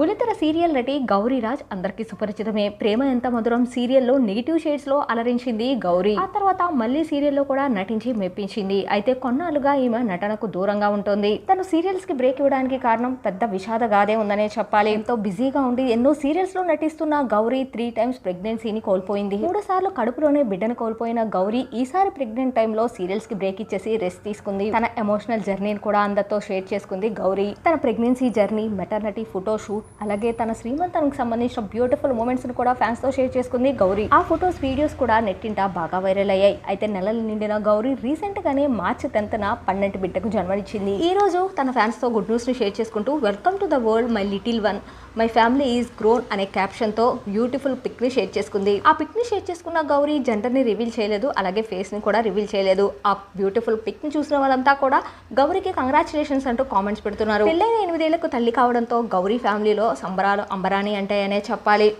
బుల్లితెర సీరియల్ నటి గౌరీరాజ్ అందరికీ సుపరిచితమే. ప్రేమ ఎంత మధురం సీరియల్లో నెగిటివ్ షేడ్స్లో అలరించింది గౌరీ. ఆ తర్వాత మళ్ళీ సీరియల్లో కూడా నటించి మెప్పించింది. అయితే కొన్నాళ్ళుగా ఈమె నటనకు దూరంగా ఉంటుంది. తను సీరియల్స్కి బ్రేక్ ఇవ్వడానికి కారణం పెద్ద విషాదగాదే ఉందనే చెప్పాలి. ఎంతో బిజీగా ఉండి ఎన్నో సీరియల్స్లో నటిస్తున్న గౌరీ త్రీ టైమ్స్ ప్రెగ్నెన్సీని కోల్పోయింది. మూడు సార్లు కడుపులోనే బిడ్డను కోల్పోయిన గౌరీ ఈసారి ప్రెగ్నెంట్ టైంలో సీరియల్స్కి బ్రేక్ ఇచ్చేసి రెస్ట్ తీసుకుంది. తన ఎమోషనల్ జర్నీని కూడా అందరితో షేర్ చేసుకుంది గౌరీ. తన pregnancy journey maternity photo shoot అలాగే తన శ్రీమంతానికి సంబంధించిన బ్యూటిఫుల్ మూమెంట్స్ను కూడా ఫ్యాన్స్తో షేర్ చేసుకుంది గౌరీ. ఆ ఫొటోస్ వీడియోస్ కూడా నెట్టింట బాగా వైరల్ అయ్యాయి. అయితే నెలలు నిండిన గౌరీ రీసెంట్గానే మార్చి టెన్త్న పన్నెండు బిడ్డకు జన్మనిచ్చింది. ఈ రోజు తన ఫ్యాన్స్తో గుడ్ న్యూస్ని షేర్ చేసుకుంటూ welcome to the world my little one my family is grown అనే క్యాప్షన్తో బ్యూటిఫుల్ పిక్ని షేర్ చేసుకుంది. ఆ పిక్ని షేర్ చేసుకున్న గౌరీ జెండర్ని రివీల్ చేయలేదు అలాగే ఫేస్ని కూడా రివీల్ చేయలేదు. ఆ బ్యూటిఫుల్ పిక్ని చూసిన వాళ్ళంతా కూడా గౌరీకి కంగ్రాచులేషన్స్ అంటూ కామెంట్స్ పెడుతున్నారు. పెళ్ళైన ఎనిమిదేళ్ళకు తల్లి కావడంతో గౌరీ ఫ్యామిలీలో సంబరాలు అంబరాని అంటాయనే చెప్పాలి.